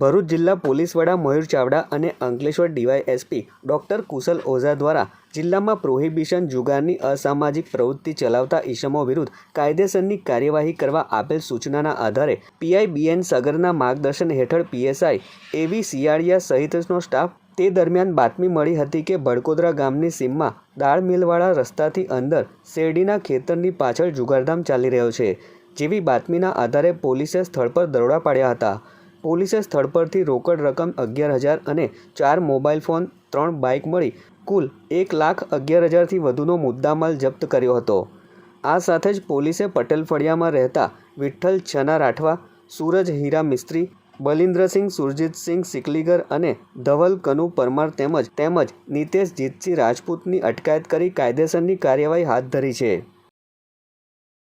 ભરૂચ જિલ્લા પોલીસ વડા મયુર ચાવડા અને અંકલેશ્વર ડીવાયએસપી ડોક્ટર કુશલ ઓઝા દ્વારા જિલ્લામાં પ્રોહિબિશન જુગારની અસામાજિક પ્રવૃત્તિ ચલાવતા ઈસમો વિરુદ્ધ કાયદેસરની કાર્યવાહી કરવા આપેલ સૂચનાના આધારે પીઆઈબીએન સગરના માર્ગદર્શન હેઠળ પીએસઆઈ એવી સિયાળિયા સહિતનો સ્ટાફ તે દરમિયાન બાતમી મળી હતી કે બડકોદરા ગામની સીમમાં દાળ મિલવાળા રસ્તાથી અંદર શેરડીના ખેતરની પાછળ જુગારધામ ચાલી રહ્યો છે, જેવી બાતમીના આધારે પોલીસે સ્થળ પર દરોડા પાડ્યા હતા. પોલીસે સ્થળ પરથી રોકડ રકમ અગિયાર હજાર અને ચાર મોબાઈલ ફોન, ત્રણ બાઇક મળી કુલ એક લાખ અગિયાર હજારથી વધુનો મુદ્દામાલ જપ્ત કર્યો હતો. આ સાથે જ પોલીસે પટેલ ફળિયામાં રહેતા વિઠ્ઠલ છના રાઠવા, સૂરજ હીરા મિસ્ત્રી, બલિન્દ્રસિંહ સુરજીતસિંહ સિકલીગર અને ધવલ કનુ પરમાર તેમજ તેમજ નિતેશ જીતસિંહ રાજપૂતની અટકાયત કરી કાયદેસરની કાર્યવાહી હાથ ધરી છે.